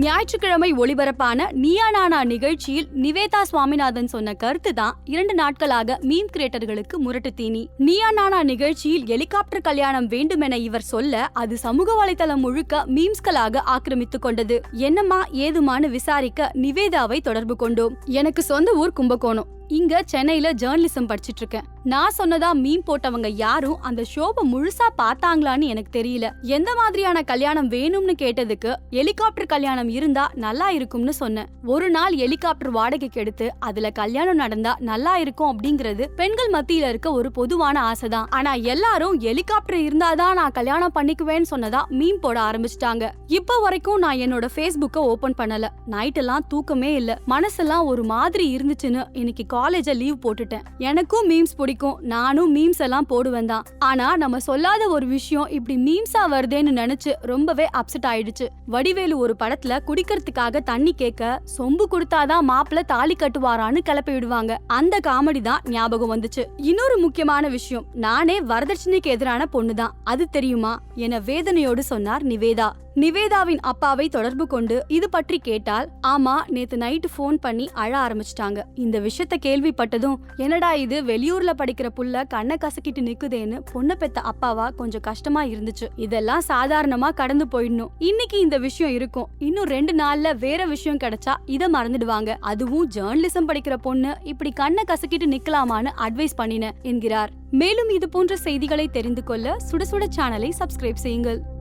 ஞாயிற்றுக்கிழமை ஒளிபரப்பான நியா நானா நிகழ்ச்சியில் நிவேதா சுவாமிநாதன் சொன்ன கருத்து தான் இரண்டு நாட்களாக மீம் கிரியேட்டர்களுக்கு முரட்டு தீனி. நியா நானா நிகழ்ச்சியில் ஹெலிகாப்டர் கல்யாணம் வேண்டுமென இவர் சொல்ல அது சமூக வலைதளம் முழுக்க மீம்ஸ்களாக ஆக்கிரமித்துக் கொண்டது. என்னம்மா ஏதுமான்னு விசாரிக்க நிவேதாவை தொடர்பு கொண்டோம். எனக்கு சொந்த ஊர் கும்பகோணம். இங்க சென்னையில ஜேர்னலிசம் படிச்சிட்டு இருக்கேன். நான் சொன்னதா மீன் போட்டவங்க யாரும் அந்த ஷோவை முழுசா பார்த்தாங்களான்னு எனக்கு தெரியல. எந்த மாதிரியான கல்யாணம் வேணும்னு கேட்டதுக்கு ஹெலிகாப்டர் கல்யாணம் இருந்தா நல்லா இருக்கும்னு சொன்னேன். ஒரு நாள் ஹெலிகாப்டர் வாடகைக்கு எடுத்து அதுல கல்யாணம் நடந்தா நல்லா இருக்கும் அப்படிங்கிறது பெண்கள் மத்தியில இருக்க ஒரு பொதுவான ஆசைதான். ஆனா எல்லாரும் ஹெலிகாப்டர் இருந்தாதான் நான் கல்யாணம் பண்ணிக்குவேன்னு சொன்னதா மீன் போட ஆரம்பிச்சிட்டாங்க. இப்ப வரைக்கும் நான் என்னோட ஃபேஸ்புக்கை ஓபன் பண்ணல. நைட் எல்லாம் தூக்கமே இல்ல. மனசெல்லாம் ஒரு மாதிரி இருந்துச்சுன்னு இன்னைக்கு காலேஜ லீவ் போட்டுட்டேன். எனக்கும் மீம்ஸ் பிடிக்கும். நானும் மீம்ஸ் எல்லாம் போடுவேன் தான். ஆனா நம்ம சொல்லாத ஒரு விஷயம் இப்படி மீம்ஸா வருதேன்னு நினைச்சு ரொம்பவே அப்செட் ஆயிடுச்சு. வடிவேலு ஒரு படத்துல குடிக்கிறதுக்காக தண்ணி கேட்க சொம்பு கொடுத்தாதான் மாப்பிள்ள தாலி கட்டுவாரான்னு கிளப்பி விடுவாங்க. அந்த காமெடி தான் ஞாபகம் வந்துச்சு. இன்னொரு முக்கியமான விஷயம் நானே வரதட்சணைக்கு எதிரான பொண்ணுதான் அது தெரியுமா? என வேதனையோடு சொன்னார் நிவேதா. நிவேதாவின் அப்பாவை தொடர்பு கொண்டு இது பற்றி கேட்டால் ஆமா நேத்து நைட்டு ஃபோன் பண்ணி அழ ஆரம்பிச்சிட்டாங்க. இந்த விஷயத்த கேள்விப்பட்டதும் என்னடா இது வெளியூர்ல படிக்கிற புள்ள கண்ணை கசக்கிட்டு நிக்குதேன்னு பொண்ணு பெத்த அப்பாவா கொஞ்சம் கஷ்டமா இருந்துச்சு. இதெல்லாம் சாதாரணமா கடந்து போயிடணும். இன்னைக்கு இந்த விஷயம் இருக்கும். இன்னும் ரெண்டு நாள்ல வேற விஷயம் கிடைச்சா இத மறந்துடுவாங்க. அதுவும் ஜேர்னலிசம் படிக்கிற பொண்ணு இப்படி கண்ணை கசக்கிட்டு நிக்கலாமான்னு அட்வைஸ் பண்ணின என்கிறார். மேலும் இது போன்ற செய்திகளை தெரிந்து கொள்ள சுட சுட சேனலை சப்ஸ்கிரைப் செய்யுங்கள்.